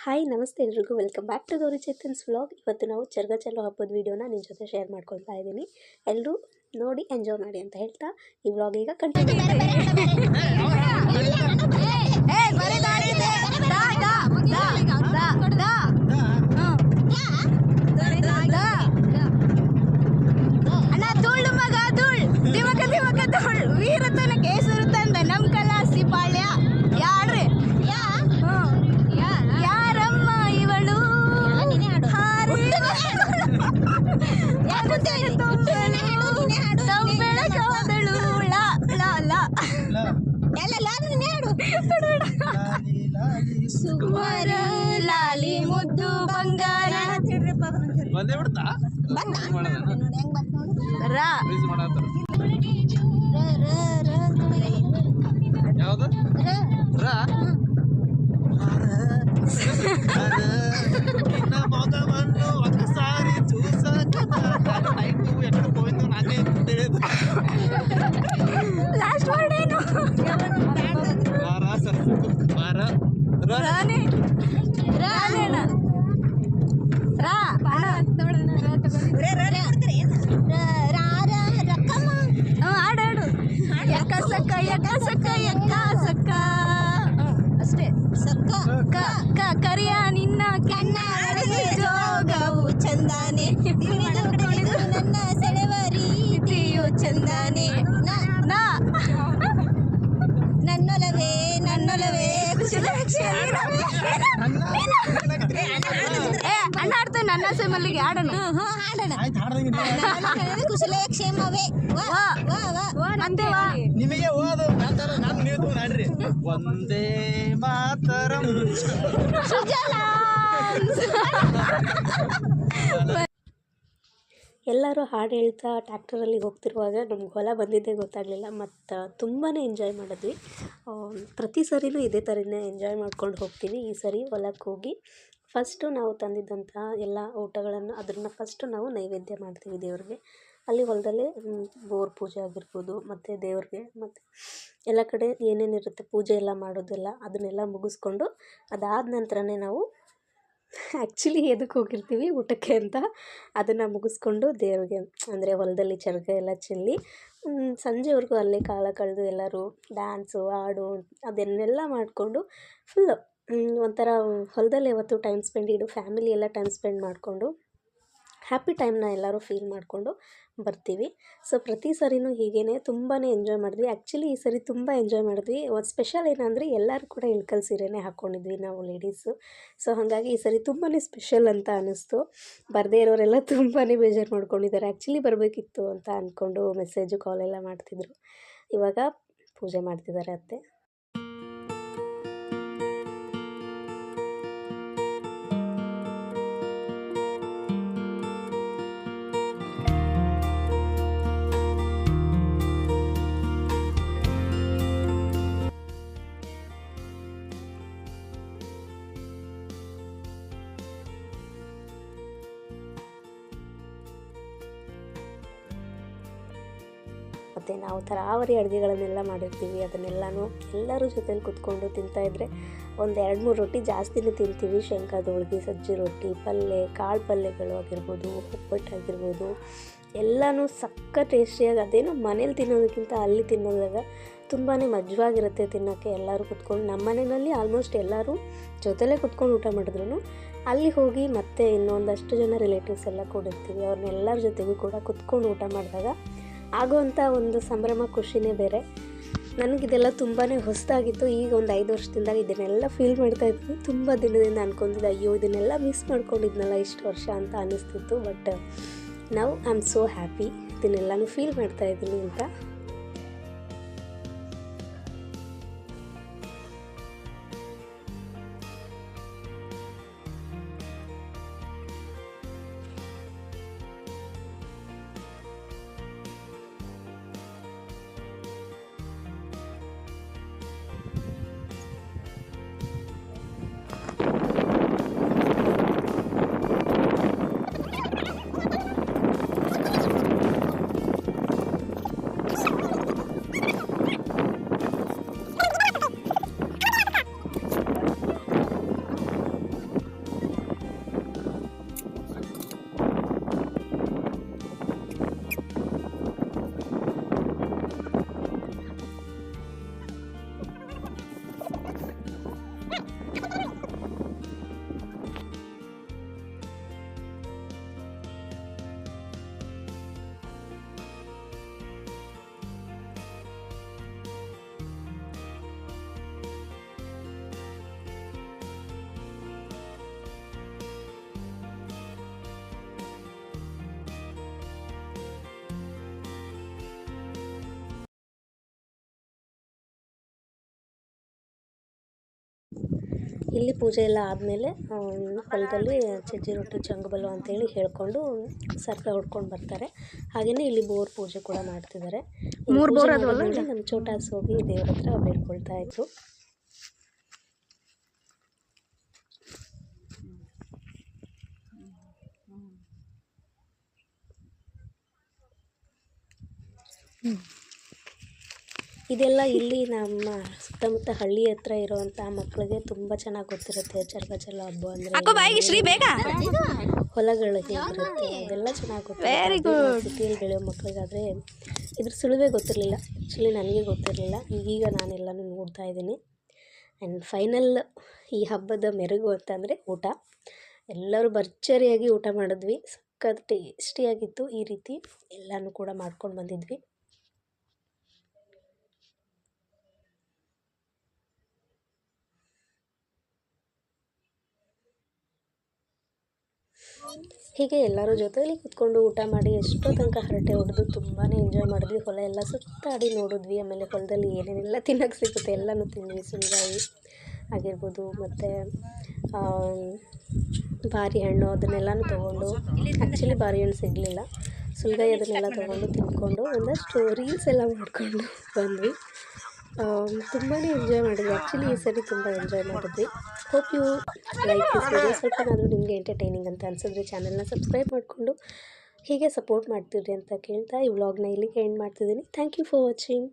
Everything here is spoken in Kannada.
ಹಾಯ್, ನಮಸ್ತೆ ಎಲ್ರಿಗೂ. Welcome back to Gauri Chetan's vlog ಇವತ್ತು ನಾವು ಚರ್ಗ ಚಲೋ ಹಬ್ಬದ ವೀಡಿಯೋನ ನಿಮ್ಮ ಜೊತೆ ಶೇರ್ ಮಾಡ್ಕೊಳ್ತಾ ಇದ್ದೀನಿ. ಎಲ್ಲರೂ ನೋಡಿ ಎಂಜಾಯ್ ಮಾಡಿ ಅಂತ ಹೇಳ್ತಾ ಈ ವ್ಲಾಗ್ ಈಗ ಕಂಟಿನ್ಯೂ ಸುಮಾರ ಲಾಲಿ ಮುದ್ದು ಬಂಗಾರ ಬಂದೇ ಬಿಡ್ತಾ ರ ರ ಯಾವ್ದು ರಾ ಕರಿಯ ನಿನ್ನ ಕೆನ್ನ ಜೋಗವು ಚಂದಾನೆ ನನ್ನ ಸೆಳೆವ ರೀತಿಯು ಚಂದಾನೆ ನಾ ನನ್ನೊಲವೇ ನನ್ನೊಲವೇ ಏ ಅಣ್ಣ ಆಡ್ತಾನೆ ನನ್ನ ಸೆಮಲ್ಲಿಗೆ ಆಡೋಣ ಆಡೋಣ ಕುಶಲ ಕ್ಷೇಮವೇ. ವಾ ವಾ ವಾ ಅಂತೆ ನಿಮಗೆ ಓದು ನಾನು ನೀವು ಆಡ್ರಿ ಒಂದೇ ಮಾತರಂ. ಎಲ್ಲರೂ ಹಾಡು ಹೇಳ್ತಾ ಟ್ಯಾಕ್ಟರಲ್ಲಿ ಹೋಗ್ತಿರುವಾಗ ನಮ್ಗೆ ಹೊಲ ಬಂದಿದ್ದೇ ಗೊತ್ತಾಗಲಿಲ್ಲ ಮತ್ತು ತುಂಬಾ ಎಂಜಾಯ್ ಮಾಡಿದ್ವಿ. ಪ್ರತಿ ಸರಿನೂ ಇದೇ ಥರನೇ ಎಂಜಾಯ್ ಮಾಡ್ಕೊಂಡು ಹೋಗ್ತೀನಿ. ಈ ಸರಿ ಹೊಲಕ್ಕೆ ಹೋಗಿ ಫಸ್ಟು ನಾವು ತಂದಿದ್ದಂತಹ ಎಲ್ಲ ಊಟಗಳನ್ನು ಅದನ್ನು ಫಸ್ಟು ನಾವು ನೈವೇದ್ಯ ಮಾಡ್ತೀವಿ ದೇವ್ರಿಗೆ. ಅಲ್ಲಿ ಹೊಲದಲ್ಲಿ ಬೋರ್ ಪೂಜೆ ಆಗಿರ್ಬೋದು, ಮತ್ತು ದೇವ್ರಿಗೆ, ಮತ್ತು ಎಲ್ಲ ಕಡೆ ಏನೇನಿರುತ್ತೆ ಪೂಜೆ ಎಲ್ಲ ಮಾಡೋದೆಲ್ಲ ಅದನ್ನೆಲ್ಲ ಮುಗಿಸ್ಕೊಂಡು ಅದಾದ ನಂತರನೇ ನಾವು ಆ್ಯಕ್ಚುಲಿ ಎದಕ್ಕೆ ಹೋಗಿರ್ತೀವಿ, ಊಟಕ್ಕೆ ಅಂತ ಅದನ್ನು ಮುಗಿಸ್ಕೊಂಡು ದೇವ್ರಿಗೆ. ಅಂದರೆ ಹೊಲದಲ್ಲಿ ಚರ್ಗ ಎಲ್ಲ ಚೆಲ್ಲಿ ಸಂಜೆವರೆಗೂ ಅಲ್ಲೇ ಕಾಲ ಕಳೆದು ಎಲ್ಲರೂ ಡ್ಯಾನ್ಸು ಹಾಡು ಅದನ್ನೆಲ್ಲ ಮಾಡಿಕೊಂಡು ಫುಲ್ಲು ಒಂಥರ ಹೊಲದಲ್ಲೇ ಯಾವತ್ತು ಟೈಮ್ ಸ್ಪೆಂಡ್ ಇಡು ಫ್ಯಾಮಿಲಿ ಎಲ್ಲ ಟೈಮ್ ಸ್ಪೆಂಡ್ ಮಾಡಿಕೊಂಡು ಹ್ಯಾಪಿ ಟೈಮ್ನ ಎಲ್ಲರೂ ಫೀಲ್ ಮಾಡಿಕೊಂಡು ಬರ್ತೀವಿ. ಸೊ ಪ್ರತಿ ಸರಿನೂ ಹೀಗೇ ತುಂಬಾ ಎಂಜಾಯ್ ಮಾಡಿದ್ವಿ. ಆ್ಯಕ್ಚುಲಿ ಈ ಸರಿ ತುಂಬ ಎಂಜಾಯ್ ಮಾಡಿದ್ವಿ. ಒಂದು ಸ್ಪೆಷಲ್ ಏನಂದರೆ ಎಲ್ಲರೂ ಕೂಡ ಇಳ್ಕಲ್ ಸೀರೆನೇ ಹಾಕ್ಕೊಂಡಿದ್ವಿ ನಾವು ಲೇಡೀಸು ಸೊ ಹಾಗಾಗಿ ಈ ಸರಿ ತುಂಬಾ ಸ್ಪೆಷಲ್ ಅಂತ ಅನ್ನಿಸ್ತು. ಬರದೇ ಇರೋರೆಲ್ಲ ತುಂಬಾ ಬೇಜಾರು ಮಾಡ್ಕೊಂಡಿದ್ದಾರೆ. ಆ್ಯಕ್ಚುಲಿ ಬರಬೇಕಿತ್ತು ಅಂತ ಅಂದ್ಕೊಂಡು ಮೆಸೇಜು ಕಾಲೆಲ್ಲ ಮಾಡ್ತಿದ್ರು. ಇವಾಗ ಪೂಜೆ ಮಾಡ್ತಿದ್ದಾರೆ ಅತ್ತೆ. ಮತ್ತು ನಾವು ಥರಾವರಿ ಅಡುಗೆಗಳನ್ನೆಲ್ಲ ಮಾಡಿರ್ತೀವಿ, ಅದನ್ನೆಲ್ಲನೂ ಎಲ್ಲರೂ ಜೊತೆಲಿ ಕುತ್ಕೊಂಡು ತಿಂತಾಯಿದ್ರೆ ಒಂದು ಎರಡು ಮೂರು ರೊಟ್ಟಿ ಜಾಸ್ತಿನೇ ತಿಂತೀವಿ. ಶೇಂಗಾದ ಹೋಳ್ಗೆ, ಸಜ್ಜಿ ರೊಟ್ಟಿ ಪಲ್ಯ ಕಾಳು ಪಲ್ಯಗಳು ಆಗಿರ್ಬೋದು ಒಬ್ಬಟ್ಟು ಆಗಿರ್ಬೋದು, ಎಲ್ಲನೂ ಸಕ್ಕ ಟೇಸ್ಟಿಯಾಗಿ ಅದೇನೋ ಮನೇಲಿ ತಿನ್ನೋದಕ್ಕಿಂತ ಅಲ್ಲಿ ತಿನ್ನೋದಾಗ ತುಂಬಾ ಮಜವಾಗಿರುತ್ತೆ ತಿನ್ನೋಕ್ಕೆ ಎಲ್ಲರೂ ಕುತ್ಕೊಂಡು. ನಮ್ಮ ಮನೆಯಲ್ಲಿ ಆಲ್ಮೋಸ್ಟ್ ಎಲ್ಲರೂ ಜೊತೆಲೇ ಕುತ್ಕೊಂಡು ಊಟ ಮಾಡಿದ್ರು ಅಲ್ಲಿ ಹೋಗಿ ಮತ್ತೆ ಇನ್ನೊಂದಷ್ಟು ಜನ ರಿಲೇಟಿವ್ಸ್ ಎಲ್ಲ ಕೂಡಿರ್ತೀವಿ. ಅವ್ರನ್ನೆಲ್ಲರ ಜೊತೆಗೂ ಕೂಡ ಕುತ್ಕೊಂಡು ಊಟ ಮಾಡಿದಾಗ ಆಗುವಂಥ ಒಂದು ಸಂಭ್ರಮ, ಖುಷಿನೇ ಬೇರೆ. ನನಗಿದೆಲ್ಲ ತುಂಬಾ ಹೊಸದಾಗಿತ್ತು. ಈಗ ಒಂದು ಐದು ವರ್ಷದಿಂದ ಇದನ್ನೆಲ್ಲ ಫೀಲ್ ಮಾಡ್ತಾ ಇದ್ವಿ ತುಂಬ ದಿನದಿಂದ ಅನ್ಕೊಂಡಿದ್ದೆ, ಅಯ್ಯೋ, ಇದನ್ನೆಲ್ಲ ಮಿಸ್ ಮಾಡ್ಕೊಂಡಿದ್ನಲ್ಲ ಇಷ್ಟು ವರ್ಷ ಅಂತ ಅನ್ನಿಸ್ತಿತ್ತು ಬಟ್ ನಾವು ಐ ಆಮ್ ಸೋ ಹ್ಯಾಪಿ ಇದನ್ನೆಲ್ಲನೂ ಫೀಲ್ ಮಾಡ್ತಾ ಇದ್ದೀನಿ ಅಂತ. ಇಲ್ಲಿ ಪೂಜೆ ಎಲ್ಲ ಆದಮೇಲೆ ಹೊಲದಲ್ಲಿ ಸಜ್ಜಿ ರೊಟ್ಟಿ ಚಂಗುಬಲು ಅಂತೇಳಿ ಹೇಳ್ಕೊಂಡು ಸರ್ಕ ಹೊಡ್ಕೊಂಡು ಬರ್ತಾರೆ. ಹಾಗೆಯೇ ಇಲ್ಲಿ ಬೋರ್ ಪೂಜೆ ಕೂಡ ಮಾಡ್ತಿದ್ದಾರೆ. ಮೂರು ಬೋರ್? ನಮ್ಮ ಚೋಟಾಸ್ ಹೋಗಿ ದೇವ್ರ ಹತ್ರ ಬೇಡ್ಕೊಳ್ತಾ ಇದ್ರು. ಇದೆಲ್ಲ ಇಲ್ಲಿ ನಮ್ಮ ಸುತ್ತಮುತ್ತ ಹಳ್ಳಿ ಹತ್ರ ಇರುವಂತಹ ಮಕ್ಕಳಿಗೆ ತುಂಬಾ ಚೆನ್ನಾಗಿ ಗೊತ್ತಿರುತ್ತೆ ಚರ್ಗಚಲ ಹಬ್ಬ ಅಂದ್ರೆ ಶ್ರೀ ಬೇಗ. ಅಂದರೆ ಹೊಲಗಳು ಹೇಗಿರುತ್ತೆ ಅದೆಲ್ಲ ಚೆನ್ನಾಗಿ ಗೊತ್ತಿರುತ್ತೆ. ಸಿಟಿಯಲ್ಲಿ ಬೆಳೆಯೋ ಮಕ್ಕಳಿಗಾದ್ರೆ ಇದ್ರ ಸುಳಿವೆ ಗೊತ್ತಿರಲಿಲ್ಲ. ಆ್ಯಕ್ಚುಲಿ ನನಗೆ ಗೊತ್ತಿರಲಿಲ್ಲ. ಈಗೀಗ ನಾನೆಲ್ಲನೂ ನೋಡ್ತಾ ಇದ್ದೀನಿ. ಆ್ಯಂಡ್ ಫೈನಲ್ ಈ ಹಬ್ಬದ ಮೆರುಗು ಅಂತಂದರೆ ಊಟ. ಎಲ್ಲರೂ ಭರ್ಜರಿಯಾಗಿ ಊಟ ಮಾಡಿದ್ವಿ. ಸಖತ್ ಟೇಸ್ಟಿಯಾಗಿತ್ತು ಈ ರೀತಿ. ಎಲ್ಲನೂ ಕೂಡ ಮಾಡ್ಕೊಂಡು ಬಂದಿದ್ವಿ. ಹೀಗೆ ಎಲ್ಲರ ಜೊತೆಯಲ್ಲಿ ಕೂತ್ಕೊಂಡು ಊಟ ಮಾಡಿ ಎಷ್ಟೋ ತನಕ ಹರಟೆ ಹೊಡೆದು ತುಂಬಾ ಎಂಜಾಯ್ ಮಾಡಿದ್ವಿ. ಹೊಲ ಎಲ್ಲ ಸುತ್ತಾಡಿ ನೋಡಿದ್ವಿ. ಆಮೇಲೆ ಹೊಲದಲ್ಲಿ ಏನೇನೆಲ್ಲ ತಿನ್ನೋಕ್ಕೆ ಸಿಗುತ್ತೆ ಎಲ್ಲನೂ ತಿಂದ್ವಿ. ಸುಳಿಗಾಯಿ ಆಗಿರ್ಬೋದು, ಮತ್ತು ಬಾರಿ ಹಣ್ಣು ಅದನ್ನೆಲ್ಲನೂ ತೊಗೊಂಡು ಆ್ಯಕ್ಚುಲಿ ಬಾರಿ ಹಣ್ಣು ಸಿಗಲಿಲ್ಲ. ಸುಲ್ಗಾಯಿ ಅದನ್ನೆಲ್ಲ ತೊಗೊಂಡು ತಿಂದ್ಕೊಂಡು ಒಂದಷ್ಟು ರೀಲ್ಸ್ ಎಲ್ಲ ಮಾಡಿಕೊಂಡು ಬಂದ್ವಿ. ತುಂಬಾ ಎಂಜಾಯ್ ಮಾಡಿದ್ವಿ. ಆ್ಯಕ್ಚುಲಿ ಈ ಸರಿ ತುಂಬ ಎಂಜಾಯ್ ಮಾಡಿದ್ವಿ. Hope you like this video ಸ್ವಲ್ಪನಾದರೂ ನಿಮಗೆ ಎಂಟರ್ಟೈನಿಂಗ್ ಅಂತ ಅನಿಸಿದ್ರೆ ಚಾನಲ್ನ ಸಬ್ಸ್ಕ್ರೈಬ್ ಮಾಡಿಕೊಂಡು, ಹೀಗೆ ಸಪೋರ್ಟ್ ಮಾಡ್ತಿದ್ರಿ ಅಂತ ಕೇಳ್ತಾ ಈ ವ್ಲಾಗ್ನ ಇಲ್ಲಿಗೆ ಎಂಡ್ ಮಾಡ್ತಿದ್ದೀನಿ. Thank you for watching